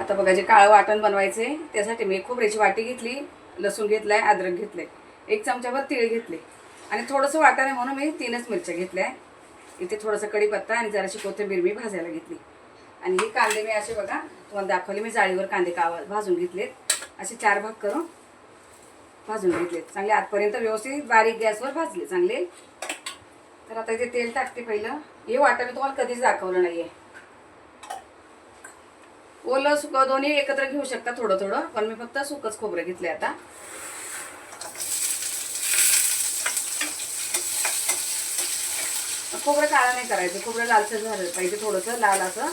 आता बघा जे काळं वाटण बनवायचे त्यासाठी मी खोबऱ्याची वाटी घेतली लसूण घेतलाय अद्रक घेतलं आहे एक चमच्याभर तीळ घेतले. आणि थोडंसं वाटण आहे म्हणून मी तीनच मिरच्या घेतल्या. आहे इथे थोडंसं कढीपत्ता आणि जराशी कोथिंबीर मी भाजायला घेतली. आणि हे कांदे मी असे बघा तुम्हाला दाखवले मी जाळीवर कांदे का भाजून घेतलेत. असे चार भाग करून भाजून घेतलेत. चांगले आतपर्यंत व्यवस्थित बारीक गॅसवर भाजले चांगले. तर आता इथे तेल टाकते पहिलं. हे वाटण मी तुम्हाला कधीच दाखवलं नाहीये. ओलं सुकं दोन्ही एकत्र घेऊ शकता थोडं थोडं पण मी फक्त सुकच खोबरं घेतले आता. खोबरं काळं नाही करायचं खोबरं लालसर झालं पाहिजे थोडंसं लाल असं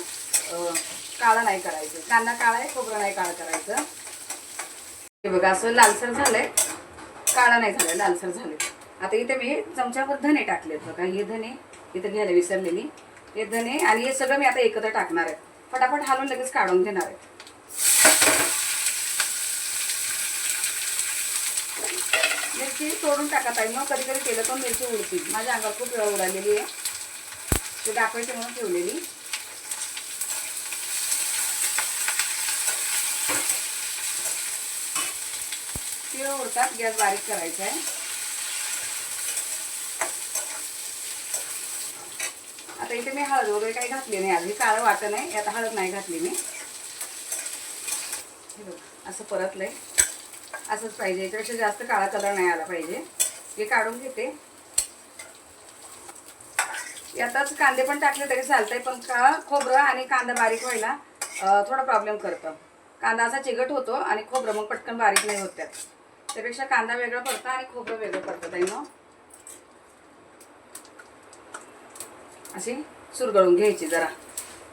काळं नाही करायचं. कांदा काळा आहे खोबरं नाही काळं करायचं. हे बघा असं लालसर झालंय काळा नाही झालं लालसर झाले आता इथे मी चमच्यावर धने टाकलेत बघा. हे धने इथं घ्यायला विसरलेली. हे धने आणि हे सगळं मी आता एकत्र टाकणार आहे. फटाफट हालून लगेच काढून घेणार आहे. मिरची तोडून टाकत आहे मग कधी कधी केलं पण मिरची उडती माझ्या अंगावर खूप वेळ उडालेली आहे. ते दाखवायची म्हणून ठेवलेली. तिळ उडतात. गॅस बारीक करायचा आहे. आता इथे मी हळद वगैरे काही घातली नाही आधी काळं वाटण आहे आता हळद नाही घातली मी. हे बघ असं परतलंय. असंच पाहिजे याच्यापेक्षा जास्त काळा कलर नाही आला पाहिजे. हे काढून घेते. यातच कांदे पण टाकले तरी चालतंय पण का खोबरं आणि कांदा बारीक व्हायला थोडा प्रॉब्लेम करतं. कांदा असा चिकट होतो आणि खोबरं मग पटकन बारीक नाही होत त्यात. त्यापेक्षा कांदा वेगळा पडतं आणि खोबरं वेगळं पडतं ताई मग. असे चुरगळून घ्यायचे जरा.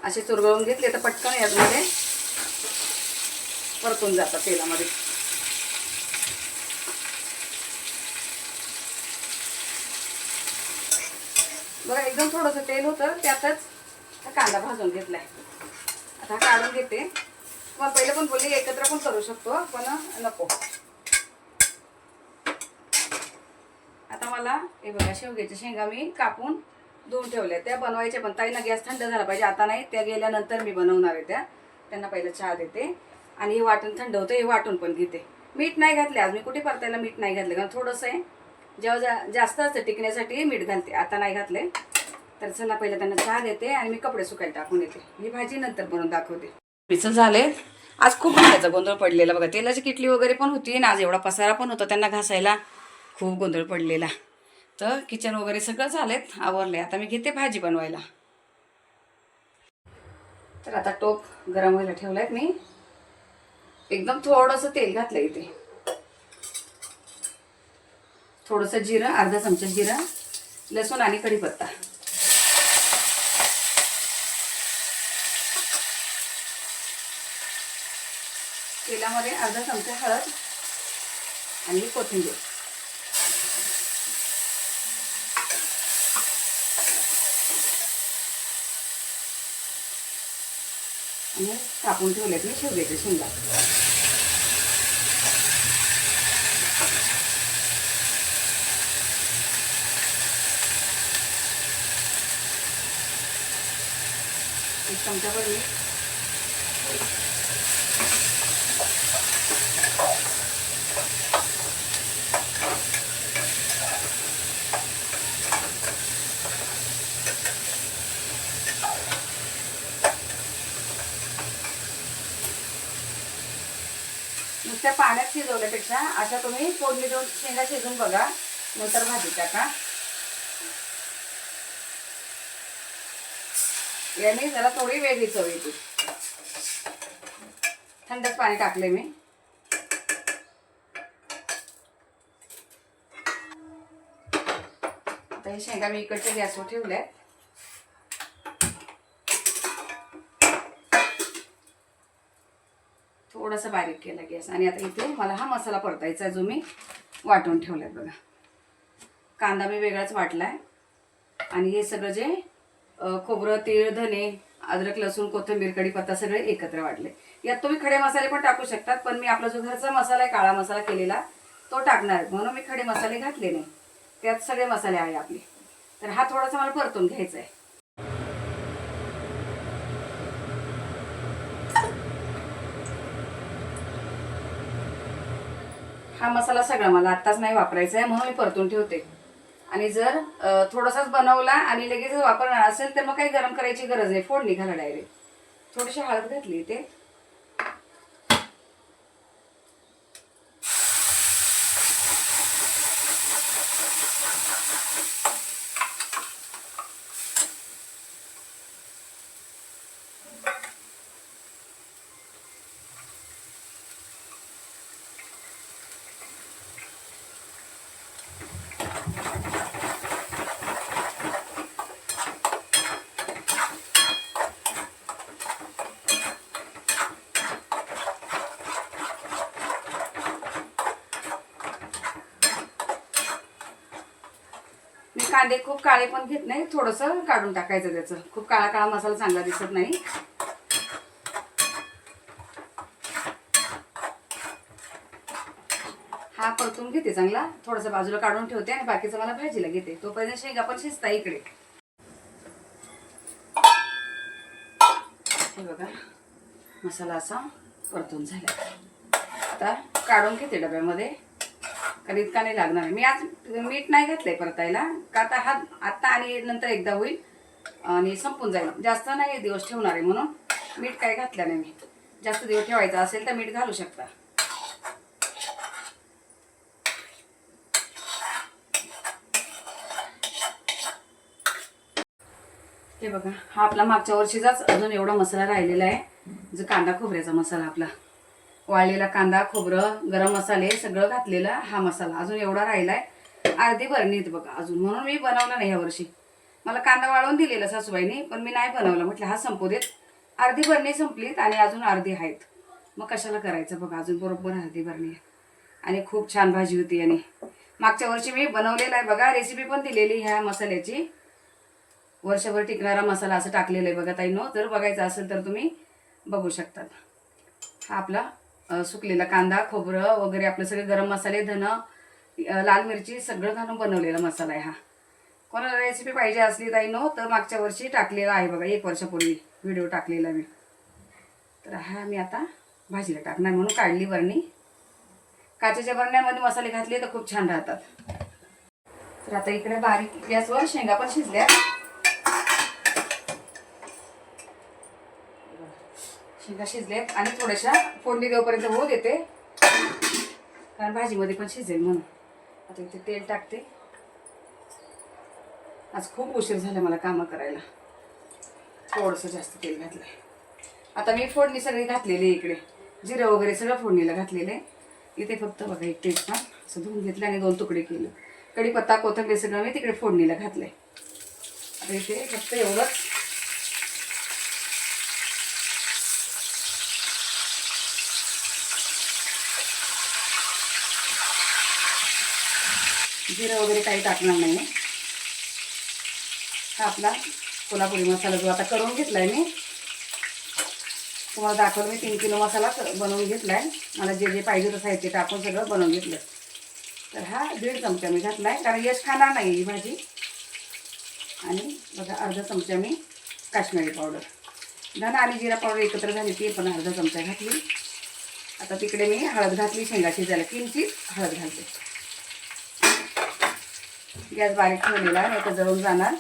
असे चुरगळून घेतले तर पटकन यातमध्ये परतून जातात तेलामध्ये. बघा एकदम थोडंसं तेल होतं त्यातच कांदा भाजून घेतलाय. आता हा काढून घेते. मग पहिले पण बोलली एकत्र पण करू शकतो पण नको. आता मला हे बघा शेवग्याच्या शेंगा मी कापून दोन ठेवल्या त्या बनवायच्या पण. ताईना गॅस थंड झाला पाहिजे. आता नाही त्या गेल्यानंतर मी बनवणार आहे त्या. त्यांना पहिलं चहा देते. आणि हे वाटण थंड होतं हे वाटून पण घेते. मीठ नाही घातले आज मी कुठे परतायला मीठ नाही घातलं? कारण थोडंसं आहे. जेव्हा जा जास्त असतं टिकण्यासाठी मीठ घालते. आता नाही घातले. तर चला पहिलं त्यांना चहा देते आणि मी कपडे सुकायला टाकून येते. ही भाजी नंतर बनवून दाखवते. पिचल झाले? आज खूप त्याचा गोंधळ पडलेला. बघा तेलाची किटली वगैरे पण होती आणि आज एवढा पसारा पण होता त्यांना घासायला. खूप गोंधळ पडलेला. तर किचन वगैरे सगळं झालेत आवरले आता मी घेते भाजी बनवायला. तर आता टोप गरम व्हायला आहेत मी. एकदम थोडंसं तेल घातलं इथे. थोडंसं जिरं अर्धा चमचा जिरं लसूण आणि कढीपत्ता. तेलामध्ये अर्धा चमचा हळद आणि कोथिंबीर आणि कापून ठेवलेत मी शेवग्याच्या शेंगा. एक चमचा भरली नुसत्या पाण्यात शिजवल्यापेक्षा अशा तुम्ही फोडणी देऊन शेंगा शिजून बघा. नंतर भाजी टाका. याने जरा थोडी वेगळी चव येते. थंडच पाणी टाकले मी. आता हे शेंगा मी इकडच्या गॅसवर ठेवल्या थोडासा बारीक केला गॅस. आणि आता इथे मला हा मसाला परतायचा जो मी वाटून ठेवला आहे बघा. कांदा मी वेगळाच वाटला आहे आणि हे सगळं जे खोबरं तीळ धने अद्रक लसूण कोथिंबीर कढीपत्ता सगळे एकत्र वाटले. यात तुम्ही खडे मसाले पण टाकू शकतात पण मी आपला जो घरचा मसाला आहे काळा मसाला केलेला तो टाकणार म्हणून मी खडे मसाले घातले नाही. त्यात सगळे मसाले आहे आपले. तर हा थोडासा मला परतून घ्यायचा आहे. हा मसाला सगळा मला आत्ताच नाही वापरायचा आहे म्हणून मी परतून ठेवते. आणि जर थोडासाच बनवला आणि लगेच वापरणार असेल तर मग काही गरम करायची गरज नाही. फोडणी घाला डायरेक्ट. थोडीशी हळद घातली इथे मी कांदे खूप काळे पण घेत नाही थोडंसं काढून टाकायचं त्याचं. खूप काळा काळा मसाला चांगला दिसत नाही. हा परतून घेते चांगला. थोडंसं बाजूला काढून ठेवते आणि बाकीचं मला भाजीला घेते. तोपर्यंत शेंगा पण शिजता इकडे. हे बघा मसाला असा परतून झाला. आता काढून घेते डब्यामध्ये. कारण इतका नाही लागणार. मी आज मीठ नाही घातलंय परतायला का आता हा आत्ता आणि नंतर एकदा होईल. आणि संपून जाईल. जास्त नाही दिवस ठेवणार आहे म्हणून मीठ काय घातलं नाही मी. जास्त दिवस ठेवायचा असेल तर मीठ घालू शकता. हे बघा हा आपला मागच्या वर्षीचाच अजून एवढा मसाला राहिलेला आहे. जो कांदा खोबऱ्याचा मसाला आपला. वाळलेला कांदा खोबरं गरम मसाले सगळं घातलेलं हा मसाला. अजून एवढा राहिलाय. अर्धी भरणी आहेत बघा. अजून म्हणून मी बनवला नाही यावर्षी. मला कांदा वाळवून दिलेला सासूबाईने पण मी नाही बनवला. म्हटलं हा संपू देत अर्धी भरणी संपलीत आणि अजून अर्धी आहेत. मग कशाला करायचं बघा. अजून बरोबर अर्धी भरणी आहे. आणि खूप छान भाजी होती आणि मागच्या वर्षी मी बनवलेला आहे बघा. रेसिपी पण दिलेली ह्या मसाल्याची. वर्षभर टिकणारा मसाला असं टाकलेला आहे बघा ताईनो. जर बघायचं असेल तर तुम्ही बघू शकतात. हा आपला सुकलेला कांदा खोबरं वगैरे आपले सगळे गरम मसाले धन लाल मिरची सगळं घालून बनवलेला मसाला आहे हा. कोणाला रेसिपी पाहिजे असली ताई नो तर मागच्या वर्षी टाकलेला आहे बघा एक वर्षापूर्वी व्हिडिओ टाकलेला मी. तर हा मी आता भाजीला टाकणार म्हणून काढली बरणी काचेच्या वरण्यामध्ये मसाले घातले तर खूप छान राहतात. तर आता इकडे बारीक गॅसवर शेंगा पण शिजल्या. शेंगा शिजल्यात आणि थोड्याशा फोडणी देऊपर्यंत होऊ देते. कारण भाजीमध्ये पण शिजेल म्हणून. आता इथे तेल टाकते. आज खूप उशीर झाला मला कामं करायला. थोडंसं जास्त तेल घातलंय. आता मी फोडणी सगळी घातलेली आहे इकडे. जिरं वगैरे सगळं फोडणीला घातलेलं आहे. इथे फक्त बघा एक टेस्ट पण असं धुवून घेतलं आणि दोन तुकडे केले. कढीपत्ता कोथंबीर सगळं मी तिकडे फोडणीला घातलंय. आता इथे फक्त एवढंच. जिरं वगैरे काही टाकणार नाही. हा आपला कोल्हापुरी मसाला जो आता करून घेतला आहे मी तुम्हाला दाखवलं मी तीन किलो मसाला बनवून घेतला आहे मला जे जे पाहिजे तसं साहित्य टाकून सगळं बनवून घेतलं. तर हा दीड चमचा मी घातला आहे कारण यश खाणार नाही ही भाजी. आणि बघा अर्धा चमचा मी काश्मीरी पावडर. धना आणि जिरा पावडर एकत्र झाली ती पण अर्धा चमचा घातली. आता तिकडे मी हळद घातली शेंगा शिजायला किंचित हळद घालते. गॅस बारीक ठेवलेला नाही तर जळून जाणार.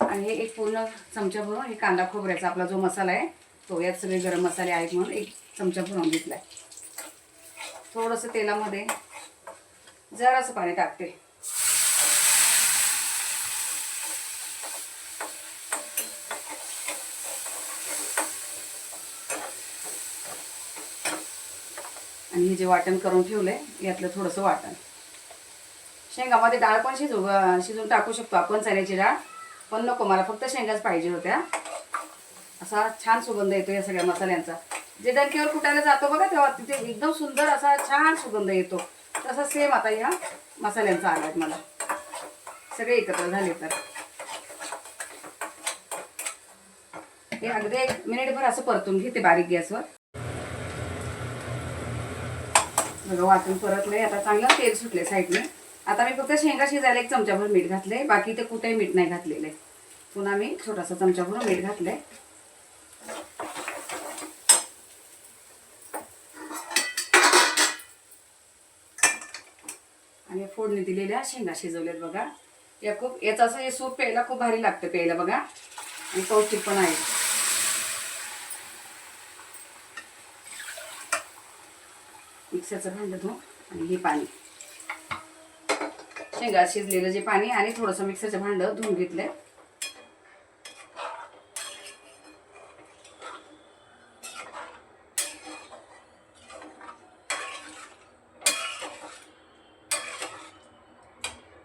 आणि हे एक पूर्ण चमचा भरून हे कांदा खोबऱ्याचा आपला जो मसाला आहे तो यात सगळे गरम मसाले आहेत म्हणून एक चमचा भरून घेतला आहे थोडंसं तेलामध्ये जरासं पाणी टाकते. आणि हे जे वाटण करून ठेवलंय यातलं थोडंसं वाटण. शेंगामध्ये डाळ पण शिजू शिजून टाकू शकतो आपण चण्याची डाळ. पण नको मला फक्त शेंगाच पाहिजे होत्या. असा छान सुगंध येतो या सगळ्या मसाल्यांचा. जे डंकीवर कुटायला जातो बघा तेव्हा तिथे एकदम सुंदर असा छान सुगंध येतो. तसा सेम आता ह्या मसाल्यांचा आला आहे मला. सगळे एकत्र झाले तर. हे अगदी एक मिनिटभर असं परतून घेते बारीक गॅसवर. बघा वाटण परतलंय आता चांगलं तेल सुटले साईडने. आता मी फक्त शेंगा शिजायला एक चमच्याभर मीठ घातले बाकी ते कुठेही मीठ नाही घातलेलं आहे. पुन्हा मी छोटासा चमचाभर मीठ घातलंय. आणि फोडणी दिलेल्या शेंगा शिजवल्यात बघा. या खूप याचं असं हे सूप प्यायला खूप भारी लागतं प्यायला बघा. आणि पौष्टिक पण आहे. मिक्सरचं भांडं धुवून आणि हे पाणी. शेंगा शिजलेलं जे पाणी आणि थोडंसं मिक्सरचं भांडं धुवून घेतलंय.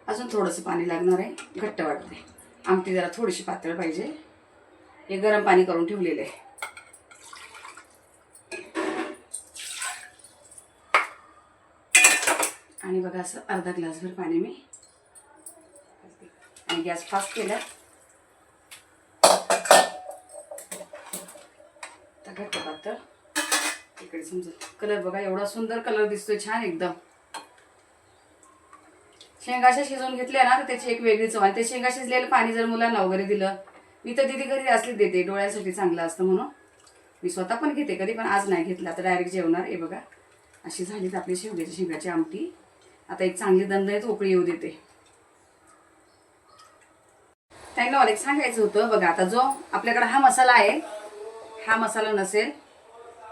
अजून थोडंसं पाणी लागणार आहे घट्ट वाटते आमटी जरा थोडीशी पातळ पाहिजे. हे गरम पाणी करून ठेवलेलं आहे. आणि बघा असं अर्धा ग्लासभर पाणी मी आणि गॅस फास्ट केला. तर घट्ट पातळ. इकडे समजा कलर बघा एवढा सुंदर कलर दिसतोय छान एकदम. शेंगाशा शिजवून घेतल्या ना तर त्याची एक वेगळी चव आणि ते शेंगा शिजलेलं पाणी जर मुलांना वगैरे दिलं मी तर दिदी घरी असली देते डोळ्यासाठी चांगलं असतं म्हणून. मी स्वतः पण घेते कधी पण आज नाही घेतला तर डायरेक्ट जेवणार. हे बघा अशी झालीत आपली शेवग्याची शेंगाची आमटी. आता एक चांगली दंदळीत उकळी येऊ देते. त्यांना मला एक सांगायचं होतं बघा आता जो आपल्याकडे हा मसाला आहे हा मसाला नसेल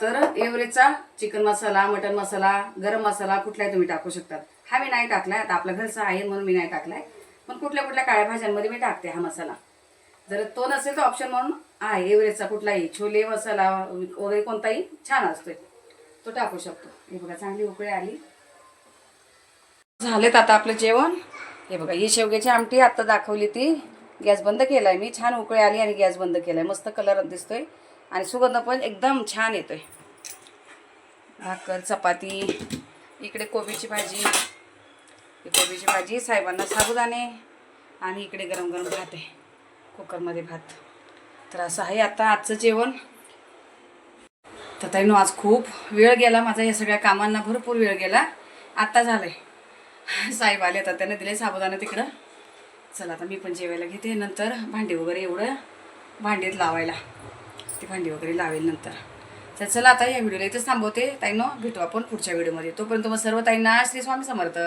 तर एव्हरेजचा चिकन मसाला मटन मसाला गरम मसाला कुठलाही तुम्ही टाकू शकतात हा मी नाही टाकलाय आता आपला घरचा आहे म्हणून मी नाही टाकलाय पण कुठल्या कुठल्या काळ्या भाज्यांमध्ये मी टाकते हा मसाला. जर तो नसेल तर ऑप्शन म्हणून आहे एव्हरेजचा कुठलाही छोले मसाला वगैरे कोणताही छान असतोय तो टाकू शकतो. हे बघा चांगली उकळी आली. झालेत आता आपलं जेवण. हे बघा ही शेवग्याची आमटी आत्ता दाखवली ती. गॅस बंद केलाय मी. छान उकळी आली आणि गॅस बंद केलाय. मस्त कलर दिसतोय. आणि सुगंध पण एकदम छान येतोय. भाकर चपाती इकडे कोबीची भाजी. कोबीची भाजी साहेबांना साबुदाणे आणि इकडे गरम गरम भात आहे कुकरमध्ये भात. तर असं आहे आता आजचं जेवण. तर ताईनो आज खूप वेळ गेला. माझा या सगळ्या कामांना भरपूर वेळ गेला. आत्ता झालं आहे साहेब आले तर त्याने दिले साबुदाणा तिकडं. चला आता मी पण जेवायला घेते. नंतर भांडी वगैरे एवढं भांडीत लावायला. ती भांडी वगैरे लावेल नंतर. तर चला आता या व्हिडिओला इथेच थांबवते. ताईनो भेटू आपण पुढच्या व्हिडिओमध्ये. तोपर्यंत मग सर्व ताईंना श्री स्वामी समर्थ.